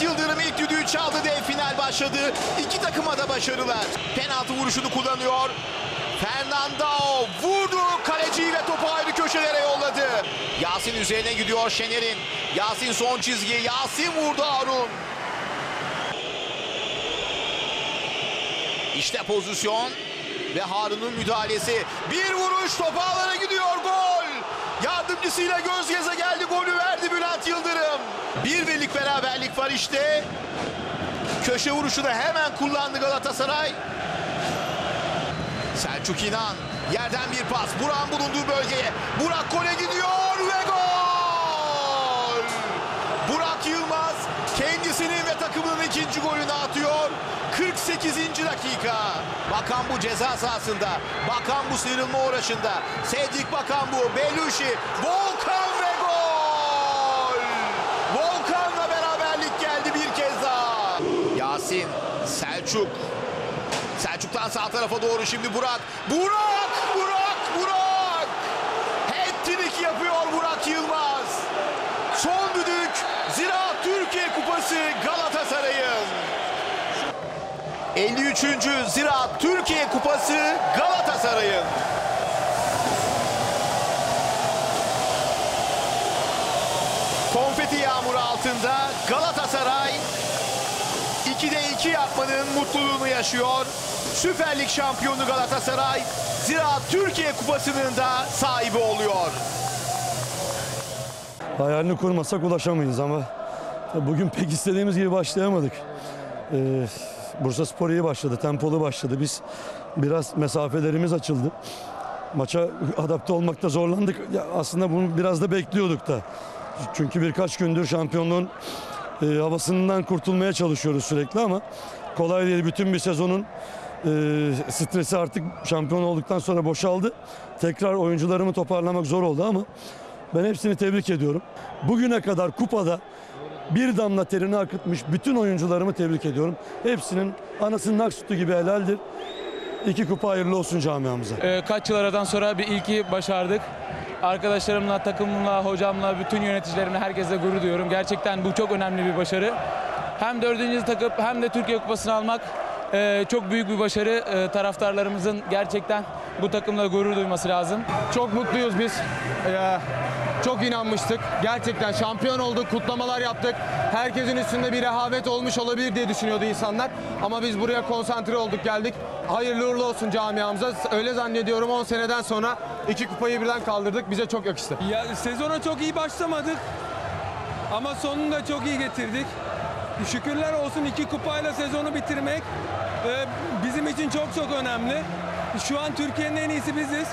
Yıldırım ilk düdüğü çaldı dev final başladı. İki takıma da başarılar. Penaltı vuruşunu kullanıyor. Fernando vurdu. Kaleciyle topu ayrı köşelere yolladı. Yasin üzerine gidiyor Şener'in. Yasin son çizgi. Yasin vurdu Harun. İşte pozisyon ve Harun'un müdahalesi. Bir vuruş top ağlara gidiyor gol. Yardımcısıyla göz göze beraberlik var işte. Köşe vuruşunu hemen kullandı Galatasaray. Selçuk İnan yerden bir pas. Burak'ın bulunduğu bölgeye. Burak gole gidiyor ve gol! Burak Yılmaz kendisinin ve takımının ikinci golünü atıyor. 48. dakika. Bakan bu ceza sahasında. Bakan bu sıyrılma uğraşında. Cedric Bakan bu. Belushi. Volkan ve gol! Volkan'la beraberlik geldi bir kez daha. Yasin. Selçuk. Selçuk'tan sağ tarafa doğru şimdi Burak. Burak! Burak! Burak! Hat-trick yapıyor Burak Yılmaz. Son düdük Ziraat Türkiye Kupası Galatasaray'ın. 53. Ziraat Türkiye Kupası Galatasaray'ın. Konfeti yağmuru altında Galatasaray 2'de 2 yapmanın mutluluğunu yaşıyor. Süper Lig şampiyonu Galatasaray Ziraat Türkiye Kupası'nın da sahibi oluyor. Hayalini kurmasak ulaşamayız ama bugün pek istediğimiz gibi başlayamadık. Ee, Bursa Spor iyi başladı, tempolu başladı. Biz biraz mesafelerimiz açıldı. Maça adapte olmakta zorlandık. Ya aslında bunu biraz da bekliyorduk da. Çünkü birkaç gündür şampiyonluğun e, havasından kurtulmaya çalışıyoruz sürekli ama kolay değil. Bütün bir sezonun e, stresi artık şampiyon olduktan sonra boşaldı. Tekrar oyuncularımı toparlamak zor oldu ama ben hepsini tebrik ediyorum. Bugüne kadar kupada bir damla terini akıtmış bütün oyuncularımı tebrik ediyorum. Hepsinin anasının ak sütü gibi helaldir. İki kupa hayırlı olsun camiamıza. Ee, kaç yıl aradan sonra bir ilki başardık. Arkadaşlarımla, takımımla, hocamla, bütün yöneticilerimle herkese gurur duyuyorum. Gerçekten bu çok önemli bir başarı. Hem dördüncü takıp hem de Türkiye Kupası'nı almak e, çok büyük bir başarı. E, taraftarlarımızın gerçekten bu takımla gurur duyması lazım. Çok mutluyuz biz. Ee, çok inanmıştık. Gerçekten şampiyon olduk, kutlamalar yaptık. Herkesin üstünde bir rehavet olmuş olabilir diye düşünüyordu insanlar. Ama biz buraya konsantre olduk, geldik. Hayırlı uğurlu olsun camiamıza. Öyle zannediyorum 10 seneden sonra iki kupayı birden kaldırdık. Bize çok yakıştı. Ya sezona çok iyi başlamadık ama sonunda çok iyi getirdik. Şükürler olsun iki kupayla sezonu bitirmek e, bizim için çok çok önemli. Şu an Türkiye'nin en iyisi biziz.